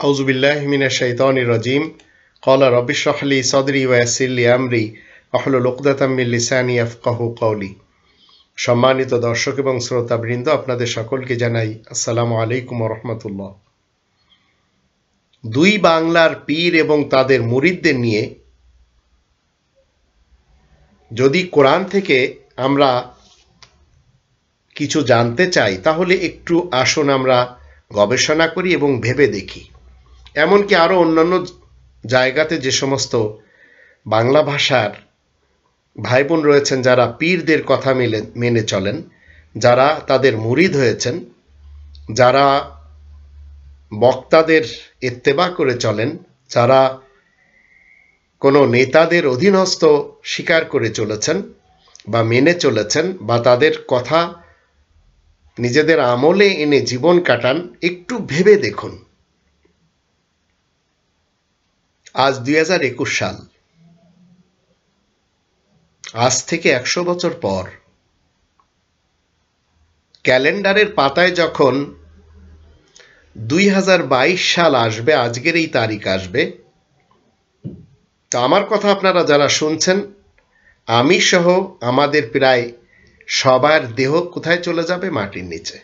আউজুবিল্লাহ মিনা শৈতান রাজিম। কলা রবিশ রহলি সদরি ওয়াসিল্লি আমরি অহল লোকদাতাম্মিল লিসানি আফকাহ কৌলি সম্মানিত দর্শক এবং শ্রোতাবৃন্দ, আপনাদের সকলকে জানাই আসসালামু আলাইকুম রহমতুল্লাহ। দুই বাংলার পীর এবং তাদের মুরিদদের নিয়ে যদি কোরআন থেকে আমরা কিছু জানতে চাই, তাহলে একটু আসুন আমরা গবেষণা করি এবং ভেবে দেখি। এমনকি আরও অন্যান্য জায়গাতে যে সমস্ত বাংলা ভাষার ভাই বোন রয়েছেন, যারা পীরদের কথা মেলে, মেনে চলেন, যারা তাদের মুরিদ হয়েছেন, যারা বক্তাদের ইত্তেবা করে চলেন, যারা কোনো নেতাদের অধীনস্থ স্বীকার করে চলেছেন বা মেনে চলেছেন বা তাদের কথা নিজেদের আমলে এনে জীবন কাটান, একটু ভেবে দেখুন। আজ দুই হাজার একুশ সাল। আজ থেকে একশো বছর পর ক্যালেন্ডারের পাতায় যখন দুই হাজার বাইশ সাল আসবে, আজকের এই তারিখ আসবে, তো আমার কথা আপনারা যারা শুনছেন, আমি সহ আমাদের প্রায় সবার দেহ কোথায় চলে যাবে? মাটির নিচে।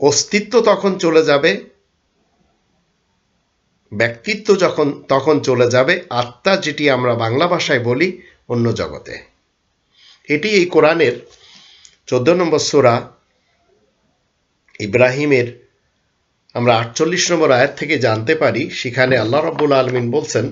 অস্তিত্ব তখন চলে যাবে ব্যক্তিত্ব যখন, তখন চলে যাবে আত্মা যেটি আমরা বাংলা ভাষায় বলি অন্য জগতে। এটি এই কোরআনের চোদ্দ নম্বর সোরা ইব্রাহিমের, আমরা আটচল্লিশ নম্বর আয়াত থেকে জানতে পারি, সেখানে আল্লাহ রব্বুল আলমিন বলছেন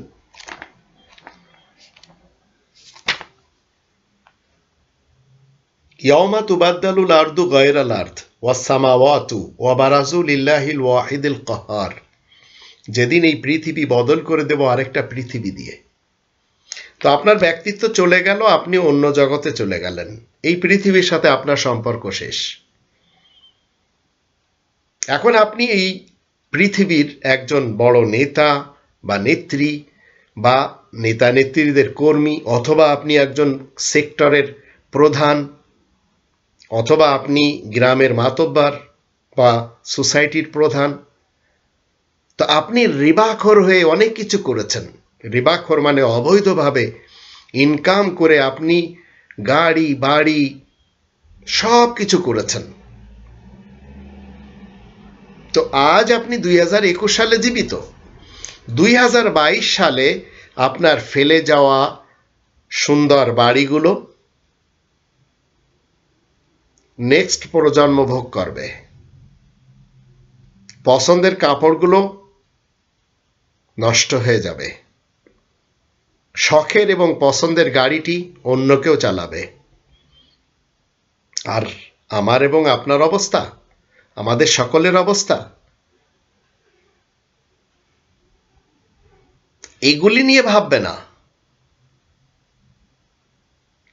ইয়মা তুবাদ্দালুল আর্দু গয়রাল আর্থ ওয়াসামাওয়াতু ওয়াবারাজু লিল্লাহিল ওয়াহিদুল কাহার। যেদিন এই পৃথিবী বদল করে দেব আরেকটা পৃথিবী দিয়ে। তো আপনার ব্যক্তিত্ব চলে গেল, আপনি অন্য জগতে চলে গেলেন। এই পৃথিবীর সাথে আপনার সম্পর্ক শেষ। এখন আপনি এই পৃথিবীর একজন বড় নেতা বা নেত্রী বা নেতা নেত্রীদের কর্মী, অথবা আপনি একজন সেক্টরের প্রধান, অথবা আপনি গ্রামের মাতব্বার বা সোসাইটির প্রধান তো আপনি রিবাখর হয়ে অনেক কিছু করেছেন। রিবাখর মানে অবৈধভাবে ইনকাম করে আপনি গাড়ি, বাড়ি সব কিছু করেছেন। তো আজ আপনি দুই হাজার একুশ সালে জীবিত। দুই হাজার বাইশ সালে আপনার ফেলে যাওয়া সুন্দর বাড়িগুলো নেক্সট প্রজন্ম ভোগ করবে। পছন্দের কাপড়গুলো নষ্ট হয়ে যাবে। শখের এবং পছন্দের গাড়িটি অন্য কেউ চালাবে। আর আমার এবং আপনার অবস্থা, আমাদের সকলের অবস্থা। এগুলি নিয়ে ভাববে না।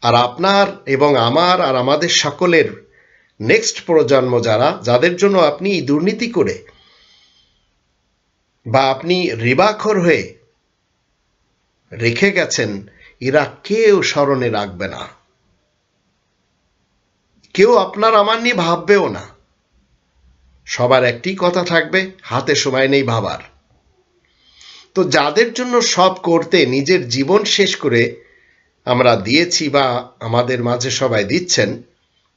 আর আপনার এবং আমার আর আমাদের সকলের নেক্সট প্রজন্ম যারা, যাদের জন্য আপনি দুর্নীতি করে বা আপনি রিবাখর হয়ে রেখে গেছেন, এরা কেউ স্মরণে রাখবে না। কেউ আপনার আমার নিয়ে ভাববেও না। সবার একটি কথা থাকবে, হাতে সময় নেই ভাবার। তো যাদের জন্য সব করতে নিজের জীবন শেষ করে আমরা দিয়েছি বা আমাদের মাঝে সবাই দিচ্ছেন,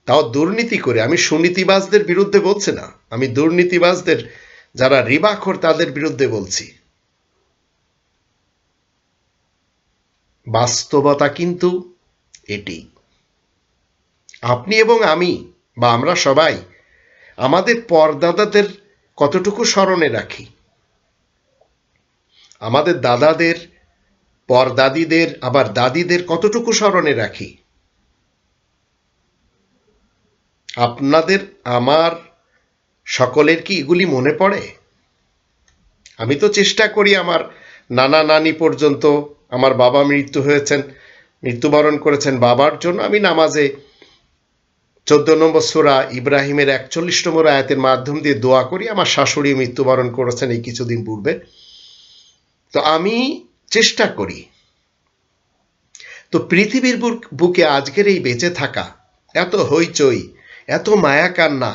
তাও দুর্নীতি করে, আমি সুনীতিবাজদের বিরুদ্ধে বলছি না। আমি দুর্নীতিবাজদের যারা রিবাখর তাদের বিরুদ্ধে বলছি। বাস্তবতা কিন্তু এটি। আপনি এবং আমি বা আমরা সবাই আমাদের পরদাদাদের কতটুকু স্মরণে রাখি? আমাদের দাদাদের, পরদাদিদের, আবার দাদিদের কতটুকু স্মরণে রাখি? আপনাদের, আমার সকলের কি এগুলি মনে পড়ে? আমি তো চেষ্টা করি আমার নানা নানি পর্যন্ত, আমার বাবা মৃত্যু হয়েছেন, মৃত্যুবরণ করেছেন বাবার জন্য। আমি নামাজে চোদ্দ নম্বর সুরা ইব্রাহিমের একচল্লিশ নম্বর আয়াতের মাধ্যম দিয়ে দোয়া করি, আমার শাশুড়ি মৃত্যুবরণ করেছেন এই কিছুদিন পূর্বে। তো আমি চেষ্টা করি। তো পৃথিবীর বুকে আজকের এই বেঁচে থাকা, এত হইচই, এত মায়া কান্না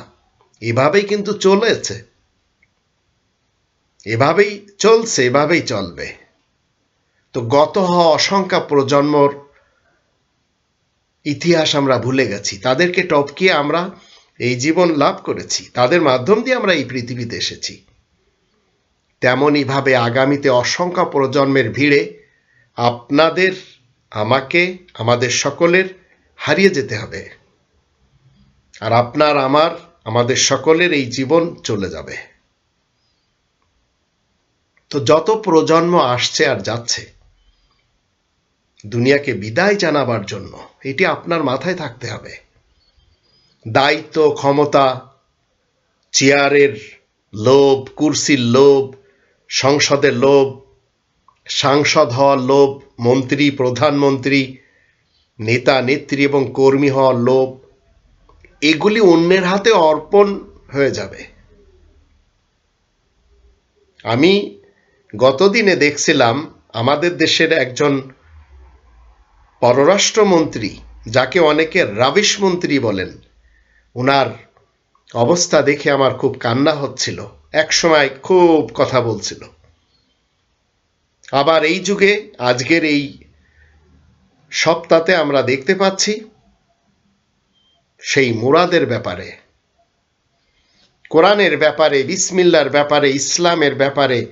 এভাবেই কিন্তু চলেছে। এভাবেই চলছে, এভাবেই চলবে। তো গত হওয়া অসংখ্য প্রজন্মর ইতিহাস আমরা ভুলে গেছি। তাদেরকে টপকিয়ে আমরা এই জীবন লাভ করেছি। তাদের মাধ্যম দিয়ে আমরা এই পৃথিবীতে এসেছি। তেমনই ভাবে আগামীতে অসংখ্য প্রজন্মের ভিড়ে আপনাদের, আমাকে, আমাদের সকলের হারিয়ে যেতে হবে। আর আপনার, আমার আমাদের সকলের এই জীবন চলে যাবে। তো যত প্রজন্ম আসছে আর যাচ্ছে, দুনিয়াকে বিদায় জানাবার জন্য এটি আপনার মাথায় থাকতে হবে। দায়িত্ব, ক্ষমতা, চেয়ারের লোভ, কুর্সির লোভ, সংসদের লোভ, সাংসদ হওয়ার লোভ, মন্ত্রী, প্রধানমন্ত্রী, নেতা, নেত্রী এবং কর্মী হওয়ার লোভ এগুলি অন্যের হাতে অর্পণ হয়ে যাবে। আমি গতদিনে দেখছিলাম আমাদের দেশের একজন পররাষ্ট্রমন্ত্রী, যাকে অনেকে রাবিশ মন্ত্রী বলেন। ওনার অবস্থা দেখে আমার খুব কান্না হচ্ছিল। এক সময় খুব কথা বলছিল। আবার এই যুগে, আজকের এই সপ্তাহে আমরা দেখতে পাচ্ছি সেই মুরাদের ব্যাপারে, কোরআনের ব্যাপারে, বিসমিল্লার ব্যাপারে, ইসলামের ব্যাপারে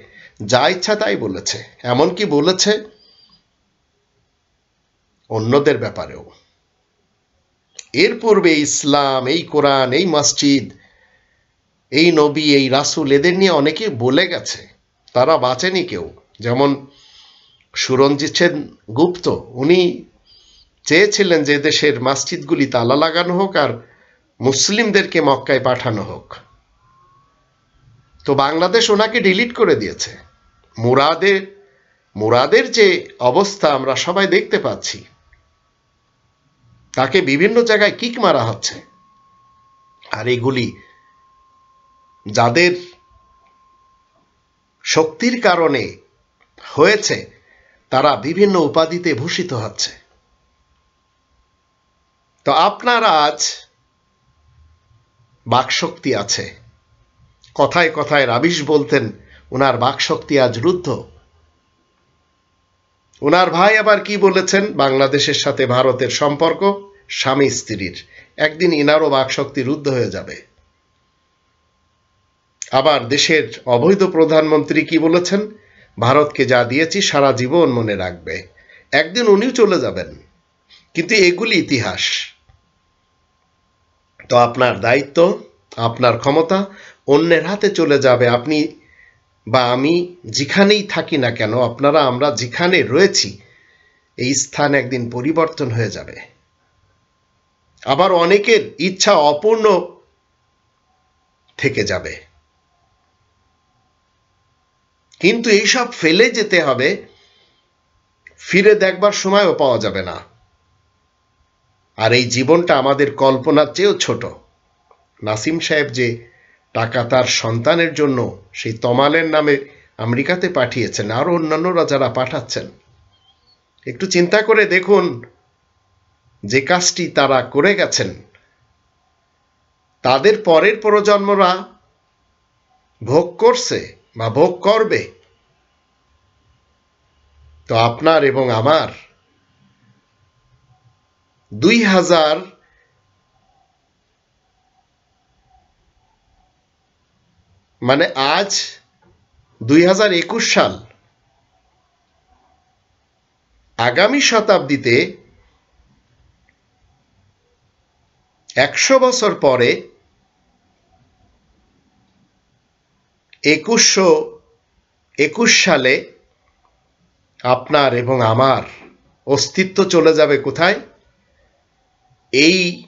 যা ইচ্ছা তাই বলেছে। এমনকি বলেছে অন্যদের ব্যাপারেও। এর পূর্বে ইসলাম, এই কোরআন, এই মসজিদ, এই নবী, এই রাসুল, এদের নিয়ে অনেকে বলে গেছে। তারা বাঁচেনি কেউ। যেমন সুরঞ্জিত সেন গুপ্ত উনি চেয়েছিলেন যে দেশের মসজিদগুলি তালা লাগানো হোক আর মুসলিমদেরকে মক্কায় পাঠানো হোক। তো বাংলাদেশ ওনাকে ডিলিট করে দিয়েছে। মুরাদের মুরাদের যে অবস্থা আমরা সবাই দেখতে পাচ্ছি, তাকে বিভিন্ন জায়গায় কিক মারা হচ্ছে। আর এগুলি যাদের শক্তির কারণে হয়েছে, তারা বিভিন্ন উপাধিতে ভূষিত হচ্ছে। তো আপনার আজ বাকশক্তি আছে। কথায় কথায় রাবিশ বলতেন, ওনার বাকশক্তি আজ রুদ্ধ। ওনার ভাই আবার কি বলেছেন? বাংলাদেশের সাথে ভারতের সম্পর্ক, স্বামী স্ত্রীর। একদিন ইনারও বাকশক্তি রুদ্ধ হয়ে যাবে। আবার দেশের অবৈধ প্রধানমন্ত্রী কি বলেছেন? ভারতকে যা দিয়েছি সারা জীবন মনে রাখবে। একদিন উনিও চলে যাবেন। কিন্তু এগুলি ইতিহাস। তো আপনার দায়িত্ব, আপনার ক্ষমতা অন্যের হাতে চলে যাবে। আপনি বা আমি যেখানেই থাকি না কেন, আপনারা আমরা যেখানে রয়েছি, এই স্থান একদিন পরিবর্তন হয়ে যাবে। আবার অনেকের ইচ্ছা অপূর্ণ থেকে যাবে। কিন্তু এইসব ফেলে যেতে হবে, ফিরে দেখবার সময়ও পাওয়া যাবে না। আর এই জীবনটা আমাদের কল্পনার চেয়েও ছোট। নাসিম সাহেব যে টাকা তার সন্তানের জন্য সেই তমালের নামে আমেরিকাতে পাঠিয়েছেন, আরও অন্যান্যরা যারা পাঠাচ্ছেন। একটু চিন্তা করে দেখুন যে কাজটি তারা করে গেছেন। তাদের পরের প্রজন্মরা ভোগ করছে বা ভোগ করবে। তো আপনার এবং আমার দুই হাজার মানে আজ দুই হাজার একুশ সাল। আগামী শতাব্দীতে একশো বছর পরে একুশশো একুশ সালে আপনার এবং আমার অস্তিত্ব চলে যাবে কোথায়? এই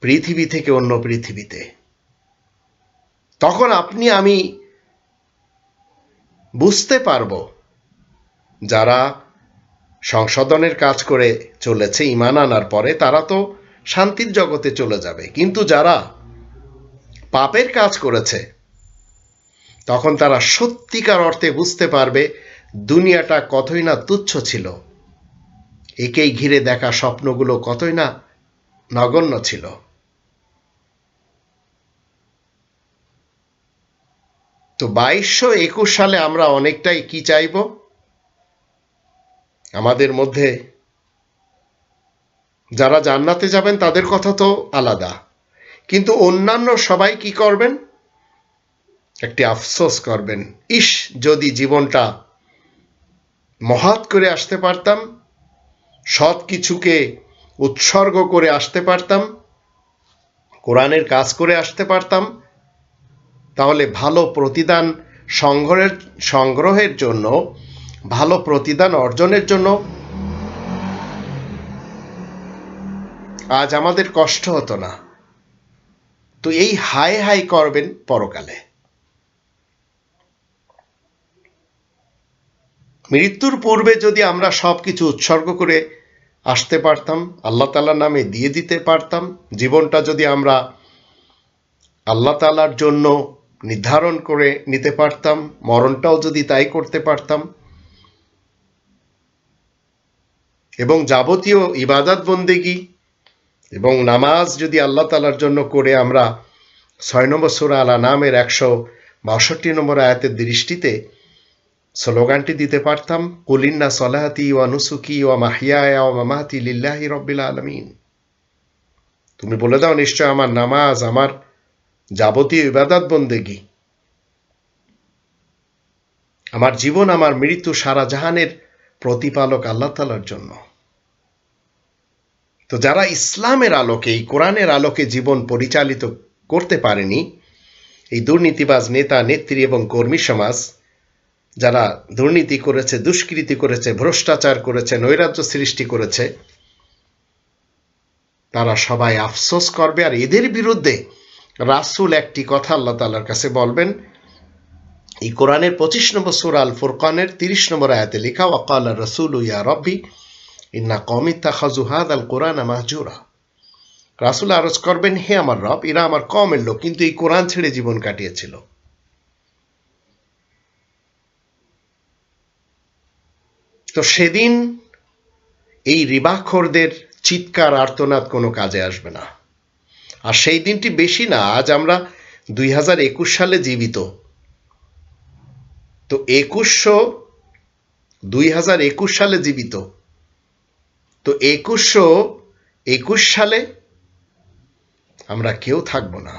পৃথিবী থেকে অন্য পৃথিবীতে। তখন আপনি, আমি বুঝতে পারব যারা সংশোধনের কাজ করে চলেছে, ইমান আনার পরে তারা তো শান্তির জগতে চলে যাবে। কিন্তু যারা পাপের কাজ করেছে, তখন তারা সত্যিকার অর্থে বুঝতে পারবে দুনিয়াটা কতই না তুচ্ছ ছিল। একেই ঘিরে দেখা স্বপ্নগুলো কতই না নগণ্য ছিল। তো বাইশশো একুশ সালে আমরা অনেকটাই কি চাইব? আমাদের মধ্যে যারা জান্নাতে যাবেন, তাদের কথা তো আলাদা। কিন্তু অন্যান্য সবাই কি করবেন? একটি আফসোস করবেন ইস যদি জীবনটা মহাত করে আসতে পারতাম সৎ কিছুকে উৎসর্গ করে আসতে পারতাম, কোরআনের কাজ করে আসতে পারতাম, তাহলে ভালো প্রতিদান সংগ্রহের সংগ্রহের জন্য, ভালো প্রতিদান অর্জনের জন্য আজ আমাদের কষ্ট হতো না। তো এই হাই হাই করবেন পরকালে। মৃত্যুর পূর্বে যদি আমরা সব কিছু উৎসর্গ করে আসতে পারতাম, আল্লাহ তালার নামে দিয়ে দিতে পারতাম। জীবনটা যদি আমরা আল্লাহ তালার জন্য নির্ধারণ করে নিতে পারতাম, মরণটাও যদি তাই করতে পারতাম। এবং যাবতীয় ইবাদত বন্দেগি এবং নামাজ যদি আল্লাহ তালার জন্য করে আমরা ছয় নম্বর সুরা আলা নামের একশো বাষট্টি নম্বর আয়াতের দৃষ্টিতে স্লোগানটি দিতে পারতাম, কুলিন্না সলাহাতি ওয়া নুসুকি ওয়া মাহিয়া ওয়া মামাতি লিল্লাহি রব্বিল আলমিন। তুমি বলে দাও নিশ্চয় আমার নামাজ, আমার যাবতীয় ইবাদত বন্দেগি। আমার জীবন, আমার মৃত্যু সারা জাহানের প্রতিপালক আল্লাহ তালার জন্য। তো যারা ইসলামের আলোকে, এই কোরআনের আলোকে জীবন পরিচালিত করতে পারেনি, এই দুর্নীতিবাজ নেতা, নেত্রী এবং কর্মী সমাজ যারা দুর্নীতি করেছে, দুষ্কৃতি করেছে, ভ্রষ্টাচার করেছে, নৈরাজ্য সৃষ্টি করেছে, তারা সবাই আফসোস করবে। আর এদের বিরুদ্ধে রাসুল একটি কথা আল্লাহ তালার কাছে বলবেন, এই কোরআনের পঁচিশ নম্বর সুর আল ফুরকানের তিরিশ নম্বর আয়াতে লেখা, ওয়াকাল রসুল ইয়া রব্বি, ইন্না কমিতা খাজুহাদ আল কোরআন মাহজুরা। রাসুল আরজ করবেন, হে আমার রব, এরা আমার কমের লোক, কিন্তু এই কোরআন ছেড়ে জীবন কাটিয়েছিল। তো সেদিন এই রিবাখরদের চিৎকার, আর্তনাদ কোনো কাজে আসবে না। আর সেই দিনটি বেশি না, আজ আমরা দুই হাজার একুশ সালে জীবিত। তো একুশশো দুই হাজার একুশ সালে জীবিত। তো একুশশো একুশ সালে আমরা কেউ থাকব না।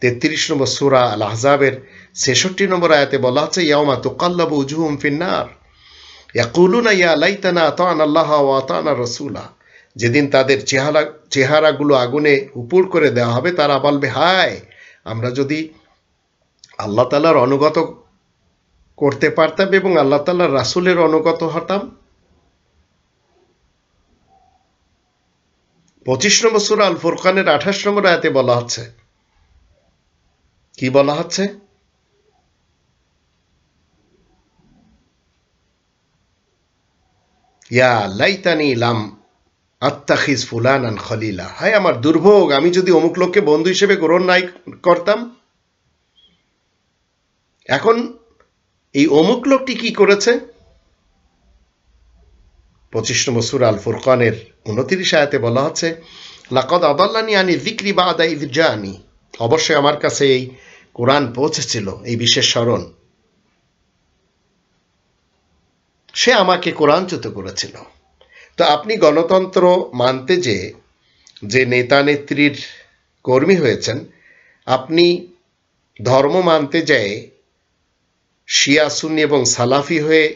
তেত্রিশ নম্বর সুরা আল আহজাবের ছেষট্টি নম্বর আয়াতে বলা হচ্ছে ইয়ামা তোকাল্লাবু উজুহুম ফিন্নার। ইয়াকুলুনা, ইয়া লাইতানা আতান আল্লাহ আতানা রসুলা। যেদিন তাদের চেহারা, চেহারাগুলো আগুনে উপুর করে দেওয়া হবে, তারা বলবে, হায়, আমরা যদি আল্লাহ তালার অনুগত করতে পারতাম এবং আল্লাহ তালার রাসুলের অনুগত হতাম। পঁচিশ নম্বর সুরা আল ফুরকানের আঠাশ নম্বর আয়াতে বলা হচ্ছে। কি বলা হচ্ছে? ইয়া লাইতানি লাম আত্মাখিজ ফুলানান খলিলা। হায় আমার দুর্ভোগ, আমি যদি অমুক লোককে বন্ধু হিসেবে গ্রহণ নাই করতাম? এখন এই অমুক লোকটি কি করেছে? পঁচিশ নম্বর সুর আল ফুরকানের উনতিরিশ আয়াতে বলা হচ্ছে, লাকদ আদাল্লানি আনি জিক্রি বা আদাই জানি অবশ্যই আমার কাছে এই কোরআন পৌঁছেছিল, এই বিশেষ স্মরণ। সে আমাকে কোরআনচ্যুত করেছিল। তো আপনি গণতন্ত্র মানতে যে যে নেতা নেত্রীর কর্মী হয়েছেন, আপনি ধর্ম মানতে যায় শিয়া, সুন্নি এবং সালাফি হয়ে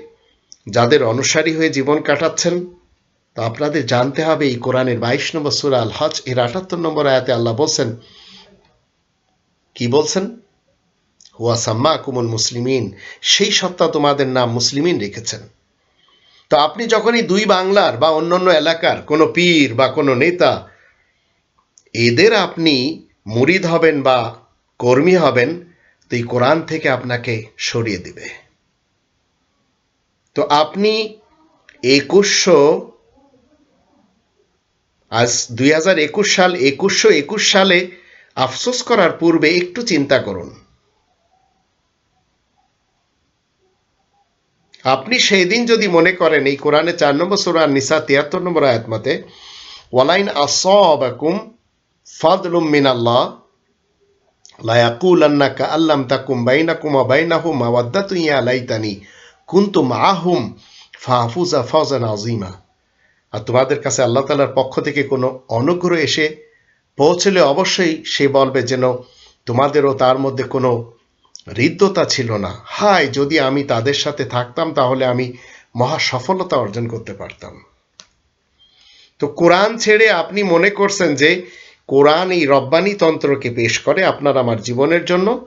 যাদের অনুসারী হয়ে জীবন কাটাচ্ছেন, তা আপনাদের জানতে হবে এই কোরআনের বাইশ নম্বর সুরা আল হজ এর আটাত্তর নম্বর আয়াতে আল্লাহ বলছেন, কি বলছেন? হুয়া সাম্মা কুমুল মুসলিমিন, সেই সত্তা তোমাদের নাম মুসলিমিন রেখেছেন। তো আপনি যখনই দুই বাংলার বা অন্যান্য এলাকার কোনো পীর বা কোনো নেতা, এদের আপনি মুরিদ হবেন বা কর্মী হবেন, তো এই কোরআন থেকে আপনাকে সরিয়ে দিবে। তো আপনি একুশশো, আজ দুই হাজার একুশ সাল, একুশশো একুশ সালে আফসোস করার পূর্বে একটু চিন্তা করুন। আপনি সেই দিন যদি মনে করেন, এই কোরআনে চার নম্বর সুরার নিসা তিয়াত্তর নম্বর আয়াত মতে, ওয়ালাইন আসবাকুম ফাদলুম মিনাল্লাহ লায়াকুলান্নাকা আল্লাম তাকুম বাইনাকুমা বাইনাহুম মাওয়াদ্দাতু ইয়া লাইতানি কুনতু মাআহুম ফাহফুজা ফওজান আযীমা। আর তোমাদের কাছে আল্লাহ তাআলার পক্ষ থেকে কোনো অনুগ্রহ এসে পৌঁছলে অবশ্যই সে বলবে যেন তোমাদেরও তার মধ্যে কোনো হৃদ্যতা ছিল না। হায়, যদি আমি তাদের সাথে থাকতাম, তাহলে আমি মহা সফলতা অর্জন করতে পারতাম। তো কোরআন ছেড়ে আপনি মনে করছেন যে কোরআন এই রব্বানি তন্ত্রকে পেশ করে আপনার আমার জীবনের জন্য,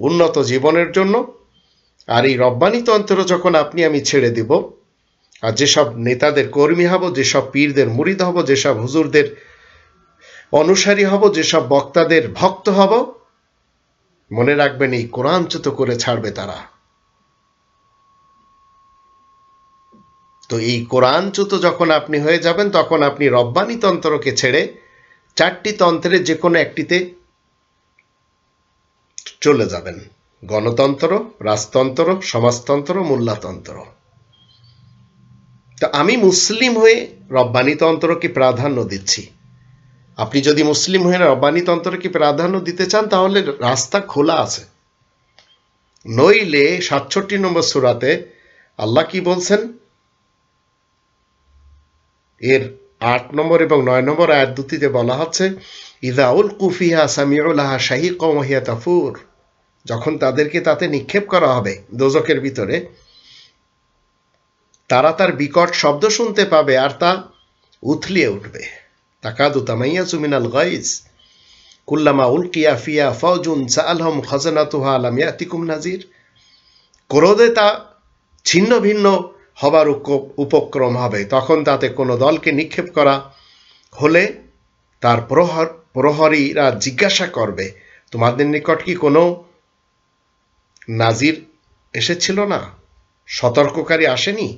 উন্নত জীবনের জন্য, আর এই রব্বানি তন্ত্র যখন আপনি আমি ছেড়ে দেব, আর যেসব নেতাদের কর্মী হব, যেসব পীরদের মুরিদ হব, যেসব হুজুরদের অনুসারী হব, যেসব বক্তাদের ভক্ত হব মনে রাখবেন, এই কোরআনচ্যুত করে ছাড়বে তারা। তো এই কোরআনচ্যুত যখন আপনি হয়ে যাবেন, তখন আপনি রব্বানি তন্ত্রকে ছেড়ে চারটি তন্ত্রের যে কোনো একটিতে চলে যাবেন। গণতন্ত্র, রাজতন্ত্র, সমাজতন্ত্র, মোল্লাতন্ত্র। তো আমি মুসলিম হয়ে রব্বানি তন্ত্রকে প্রাধান্য দিচ্ছি। আপনি যদি মুসলিম হয়ে রব্বানি তন্ত্রকে প্রাধান্য দিতে চান, তাহলে রাস্তা খোলা আছে। নইলে সাতষট্টি নম্বর সুরাতে আল্লাহ কি বলছেন? এর আট নম্বর এবং নয় নম্বর আয়াত দুটিতে বলা হচ্ছে ইদাউল কুফিহা সামিউলাহা শাহি কমহিয়া তাফুর। যখন তাদেরকে তাতে নিক্ষেপ করা হবে দোজকের ভিতরে, তারা তার বিকট শব্দ শুনতে পাবে আর তা উথলিয়ে উঠবে। তাকাদু তামাইয়া জুমিনাল গাইজ। কুল্লামা উলকিয়া ফিয়া ফৌজুন সাআলহম খাজানাতুহা আলাম ইয়াতিকুম নাজির। ক্রোধে তা ছিন্ন ভিন্ন হবার উপক্রম হবে। তখন তাতে কোনো দলকে নিক্ষেপ করা হলে তার প্রহর প্রহরীরা জিজ্ঞাসা করবে, তোমাদের নিকট কি কোনো নাজির এসেছিল না? সতর্ককারী আসেনি?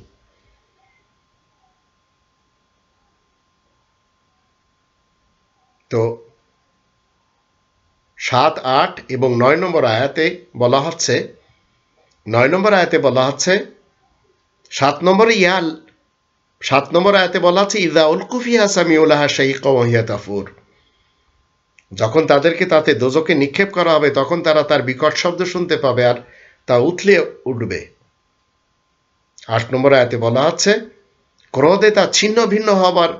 সাত, আট এবং নয় নম্বর আয়াতে বলা হচ্ছে, নয় নম্বর আয়াতে বলা হচ্ছে, সাত নম্বরে ইয়াল সাত নম্বর আয়াতে বলা আছে ইদা উলকুফিয়া সামিউলাহা শাহিক ওয়াহিয়া তাফুর। যখন তাদেরকে তাতে দোজকে নিক্ষেপ করা হবে, তখন তারা তার বিকট শব্দ শুনতে পাবে আর তা উথলে উঠবে। আট নম্বর আয়াতে বলা আছে ক্রোধে তা ছিন্ন ভিন্ন হবার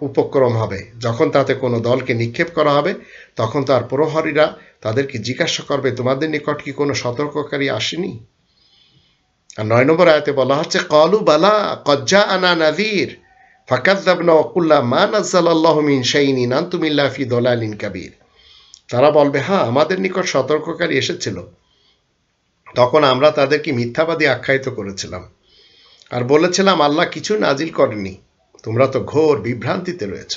উপক্রম হবে। যখন তাতে কোনো দলকে নিক্ষেপ করা হবে, তখন তার প্রহরীরা তাদেরকে জিজ্ঞাসা করবে, তোমাদের নিকট কি কোনো সতর্ককারী আসেনি? আর নয় নম্বর আয়াতে বলা হচ্ছে, কলু বালা কজ্জা আনা নাজির ফাকাদ্দাবনা ওকুল্লা মা নাজ্জালাল্লাহু মিন শাইইন ইন আনতুম ফি দালালিন কাবীর। তারা বলবে হ্যাঁ আমাদের নিকট সতর্ককারী এসেছিল। তখন আমরা তাদেরকে মিথ্যাবাদী আখ্যায়িত করেছিলাম। আর বলেছিলাম, আল্লাহ কিছু নাজিল করেনি তোমরা তো ঘোর বিভ্রান্তিতে রয়েছ।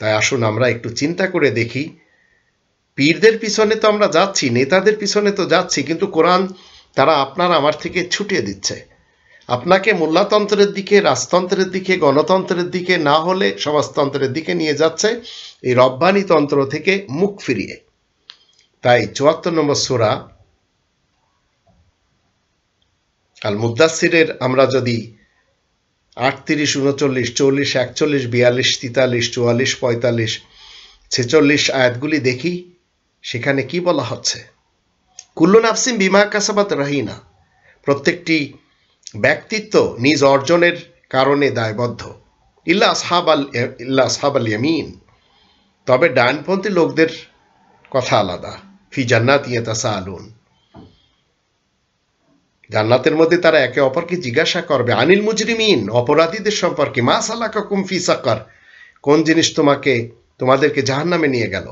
তাই আসুন আমরা একটু চিন্তা করে দেখি। পীরদের পিছনে তো আমরা যাচ্ছি, নেতাদের পিছনে তো যাচ্ছি, কিন্তু কোরআন তারা আপনার আমার থেকে ছুটিয়ে দিচ্ছে। আপনাকে মোল্লাতন্ত্রের দিকে, রাজতন্ত্রের দিকে, গণতন্ত্রের দিকে না হলে সমাজতন্ত্রের দিকে নিয়ে যাচ্ছে এই রব্বানি তন্ত্র থেকে মুখ ফিরিয়ে। তাই চুয়াত্তর নম্বর সুরা আল মুদাসিরের আমরা যদি আটত্রিশ, উনচল্লিশ, চল্লিশ, একচল্লিশ, বিয়াল্লিশ, তেতাল্লিশ, চুয়াল্লিশ, পঁয়তাল্লিশ, ছেচল্লিশ আয়াতগুলি দেখি, সেখানে কি বলা হচ্ছে? কুল্লু নাফসিম বিমা কাসাবাত রাহিনা। প্রত্যেকটি ব্যক্তিত্ব নিজ অর্জনের কারণে দায়বদ্ধ। ইল্লা আসহাব আল ইল্লা আল ইয়ামিন। তবে ডানপন্থী লোকদের কথা আলাদা। ফি জান্নাত ইয়াতাসা আলুন জান্নাতের মধ্যে তারা একে অপরকে জিজ্ঞাসা করবে, আনিল মুজরিমিন, অপরাধীদের সম্পর্কে মা সালাকা কুমফি সাকার, কোন জিনিস তোমাকে, তোমাদেরকে জাহান্নামে নিয়ে গেল?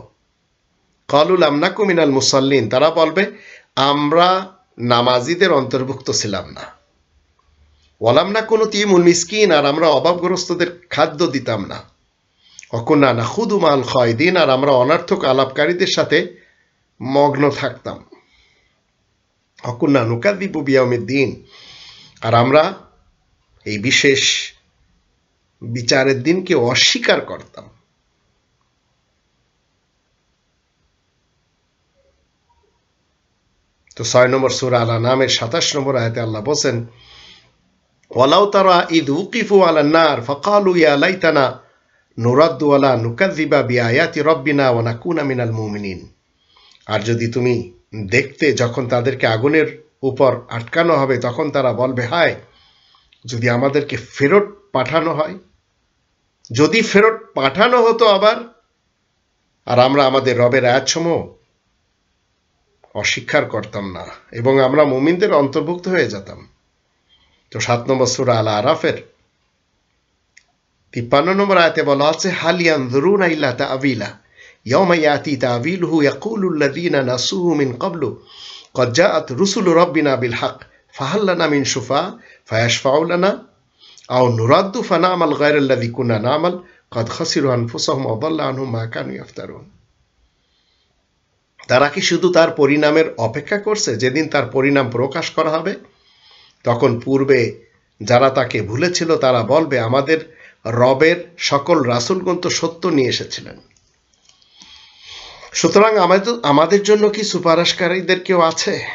কলুল আমনাকু মিনাল মুসাল্লিন, তারা বলবে, আমরা নামাজিদের অন্তর্ভুক্ত ছিলাম না। ওলাম না কোনো তিমুল মিসকিন, আর আমরা অভাবগ্রস্তদের খাদ্য দিতাম না। অকন্যা না খুদু মাল দিন আর আমরা অনার্থক আলাপকারীদের সাথে মগ্ন থাকতাম। অকুন্না নুকাদিবু বিয়ামের দিন আর আমরা এই বিশেষ বিচারের দিনকে অস্বীকার করতাম। তো ছয় নম্বর সুরা আলা নামের সাতাশ নম্বর আয়তে আল্লাহ বলছেন, ওয়ালাউ তারা ঈদ উকিফু আলা নার ফকালু ইয়া লাইতানা নুরাদ্দুয়ালা নুকাদ্দিবা বিআয়াতি রব্বিনা ওয়া মিনাল মুমিনিন। আর যদি তুমি দেখতে যখন তাদেরকে আগুনের উপর আটকানো হবে, তখন তারা বলবে, হায়, যদি আমাদেরকে ফেরত পাঠানো হয়। যদি ফেরত পাঠানো হতো আবার, আর আমরা আমাদের রবের আয়াতসমূহ অস্বীকার করতাম না, এবং আমরা মুমিনদের অন্তর্ভুক্ত হয়ে যেতাম। তো সাত নম্বর সুরা আল আরাফের তিপ্পান্ন নম্বর আয়তে বলা হচ্ছে হালিয়ান ধরুন আইল্লা তা আবিলা يوم يأتي تأويله يقول الذين نسوه من قبل قد جاءت رسل ربنا بالحق فهل لنا من شفاء فيشفعوا لنا أو نرد فنعمل غير الذي كنا نعمل قد خسروا أنفسهم وضل عنهم ما كانوا يفترون তারা কি শুধু তার পরিণামের অপেক্ষা করছে যেদিন তার পরিণাম প্রকাশ করা হবে তখন পূর্বে যারা তাকে ভুলেছিল তারা বলবে আমাদের রবের সকল রাসুলগণ তো সত্য নিয়ে এসেছিলেন সুতরাং আমাদের আমাদের জন্য কি সুপারিশকারীদের কেউ আছে?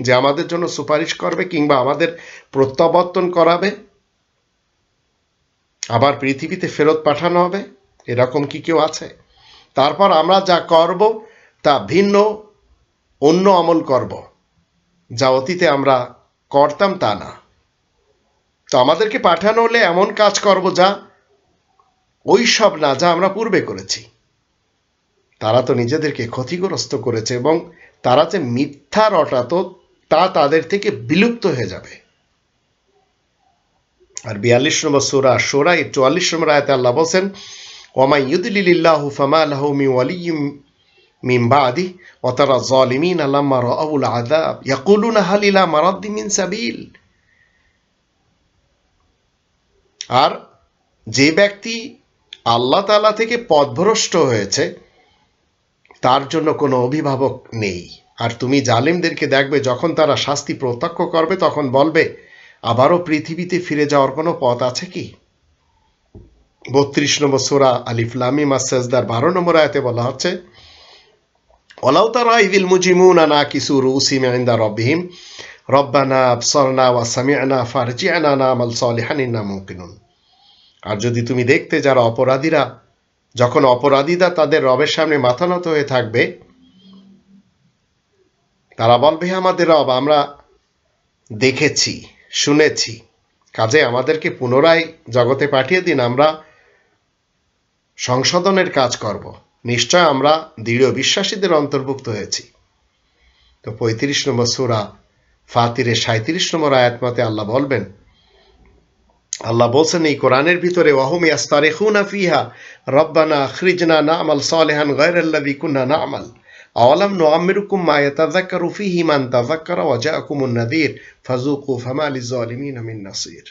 যে আমাদের জন্য সুপারিশ করবে কিংবা আমাদের প্রত্যাবর্তন করাবে? আবার পৃথিবীতে ফেরত পাঠানো হবে? এরকম কি কেউ আছে? তারপর আমরা যা করব, তা ভিন্ন, অন্য আমল করব। যা অতীতে আমরা করতাম তা না। তো আমাদেরকে পাঠানো হলে এমন কাজ করব যা ওই সব না, যা আমরা পূর্বে করেছি। তারা তো নিজেদেরকে ক্ষতিগ্রস্ত করেছে এবং তারা যে মিথ্যা রটাত তা তাদের থেকে বিলুপ্ত হয়ে যাবে। আর বিয়াল্লিশ নম্বর সোরা সোরাই চুয়াল্লিশ নম্বর আয়তে আল্লাহ বলছেন ওমাই ইউদুলিল্লাহু ফামা লাহু মি ওয়ালিয়্যিম মিন বাদি, ওয়া তারা যালিমিন লাম্মা রাআউল আযাব, ইয়াকুলুনা হাল ইলা মারাদ্দি সাবিল। আর যে ব্যক্তি আল্লাহ তাআলা থেকে পথভ্রষ্ট হয়েছে তার জন্য কোনো অভিভাবক নেই। আর তুমি জালিমদেরকে দেখবে, যখন তারা শাস্তি প্রত্যক্ষ করবে, তখন বলবে, আবারও পৃথিবীতে ফিরে যাওয়ার কোনো পথ আছে কি? বত্রিশ নম্বর সোরা আলিফলামি মাসাজদার বারো নম্বর আয়তে বলা হচ্ছে ওলাউ তারা ইদিল মুজিমুন আনা কিছু রুসিম ইন্দা রব্বিহিম, রব্বানা আবসরনা ওয়া সামিআনা ফারজিআনা নামাল সালিহান ইন্না মুকিনুন। আর যদি তুমি দেখতে যারা অপরাধীরা যখন অপরাধীরা তাদের রবের সামনে মাথা নত হয়ে থাকবে, তারা বলবে আমাদের রব, আমরা দেখেছি, শুনেছি। কাজে আমাদেরকে পুনরায় জগতে পাঠিয়ে দিন, আমরা সংশোধনের কাজ করব। নিশ্চয় আমরা দৃঢ় বিশ্বাসীদের অন্তর্ভুক্ত হয়েছি। তো পঁয়ত্রিশ নম্বর সুরা ফাতিরে সাঁত্রিশ নম্বর আয়াত মতে আল্লাহ বলবেন আল্লাহ বলছেন, এই কোরআনের ভিতরে ওয়াহুম ইয়াস্তারিখুনা ফিহা, রব্বানা আখরিজনা নামাল সালেহান গায়রাল্লাযী কুন্না নামাল। আওয়ালাম নুআম্মিরুকুম মা ইয়াতাযাক্কারু ফিহি মান তাযাক্কারা ওয়া জাআকুমুন নাযীর, ফাযুকু ফামা লিযালিমিনা মিন নাসীর।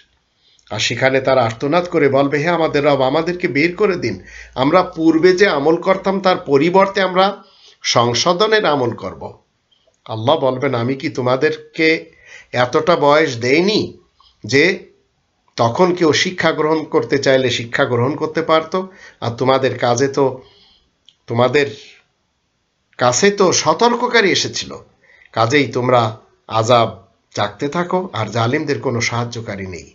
আর সেখানে তারা আর্তনাদ করে বলবে, হে আমাদের রব, আমাদেরকে বের করে দিন। আমরা পূর্বে যে আমল করতাম, তার পরিবর্তে আমরা সংশোধনের আমল করব। আল্লাহ বলবেন, আমি কি তোমাদেরকে এতটা বয়স দেইনি যে তখন কেউ শিক্ষা গ্রহণ করতে চাইলে শিক্ষা গ্রহণ করতে পারতো। আর তোমাদের কাজে তো, তোমাদের কাছে তো সতর্ককারী এসেছিল। কাজেই তোমরা আজাব জাগতে থাকো, আর জালিমদের কোনো সাহায্যকারী নেই।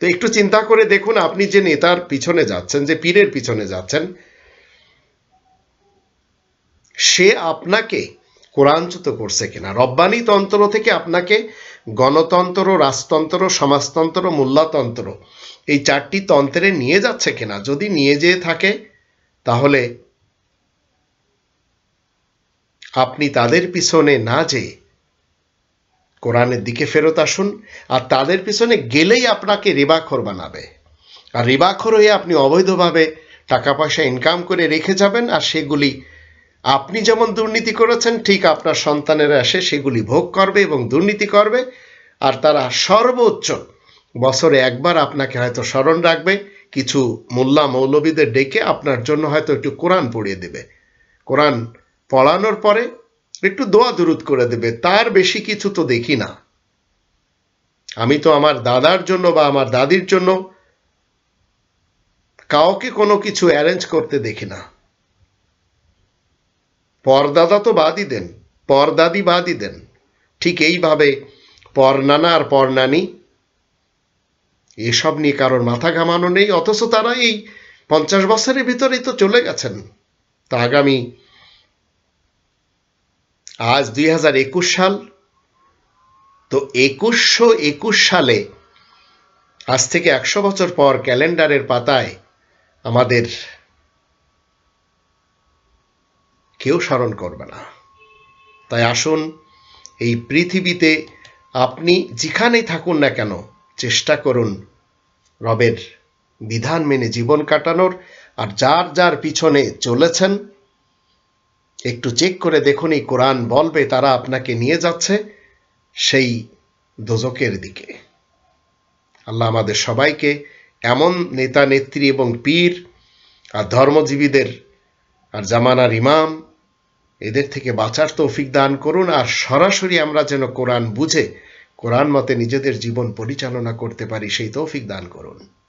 তো একটু চিন্তা করে দেখুন, আপনি যে নেতার পিছনে যাচ্ছেন, যে পীরের পিছনে যাচ্ছেন, সে আপনাকে কোরআনচ্যুত করছে কিনা? রব্বানি তন্ত্র থেকে আপনাকে গণতন্ত্র, রাজতন্ত্র, সমাজতন্ত্র মোল্লাতন্ত্র এই চারটি তন্ত্রে নিয়ে যাচ্ছে কিনা? যদি নিয়ে যেয়ে থাকে, তাহলে আপনি তাদের পিছনে না যেয়ে কোরআনের দিকে ফেরত আসুন, আর তাদের পিছনে গেলেই আপনাকে রিবাখর বানাবে। আর রিবাখর হয়ে আপনি অবৈধভাবে টাকা পয়সা ইনকাম করে রেখে যাবেন, আর সেগুলি আপনি যেমন দুর্নীতি করেছেন, ঠিক আপনার সন্তানেরা এসে সেগুলি ভোগ করবে এবং দুর্নীতি করবে। আর তারা সর্বোচ্চ বছরে একবার আপনাকে হয়তো স্মরণ রাখবে, কিছু মোল্লা মৌলবীদের ডেকে আপনার জন্য হয়তো একটু কোরআন পড়িয়ে দেবে। কোরআন পড়ানোর পরে একটু দোয়া দুরুদ করে দেবে, তার বেশি কিছু তো দেখি না। আমি তো আমার দাদার জন্য বা আমার দাদির জন্য কাউকে কোনো কিছু অ্যারেঞ্জ করতে দেখি না। পরদাদা তো বাদই দেন, পরদাদি বাদই দেন। ঠিক এইভাবে পরনানা আর পরনানি, এসব নিয়ে কারোর মাথা ঘামানো নেই, অথচ তারা এই পঞ্চাশ বছরের ভিতরেই তো চলে গেছেন। তা আগামী আজ দুই হাজার একুশ সাল, তো একুশশো একুশ সালে আজ থেকে একশো বছর পর ক্যালেন্ডারের পাতায় আমাদের কেউ স্মরণ করবে না। তাই আসুন, এই পৃথিবীতে আপনি যেখানেই থাকুন না কেন, চেষ্টা করুন রবের বিধান মেনে জীবন কাটানোর। আর যার যার পিছনে চলেছেন, একটু চেক করে দেখুন, এই কোরআন বলবে, তারা আপনাকে নিয়ে যাচ্ছে সেই দোজকের দিকে। আল্লাহ আমাদের সবাইকে এমন নেতা, নেত্রী এবং পীর আর ধর্মজীবীদের আর জামানার ইমাম এদের থেকে বাঁচার তৌফিক দান করুন, আর সরাসরি আমরা যেন কোরআন বুঝে, কোরআন মতে নিজেদের জীবন পরিচালনা করতে পারি, সেই তৌফিক দান করুন।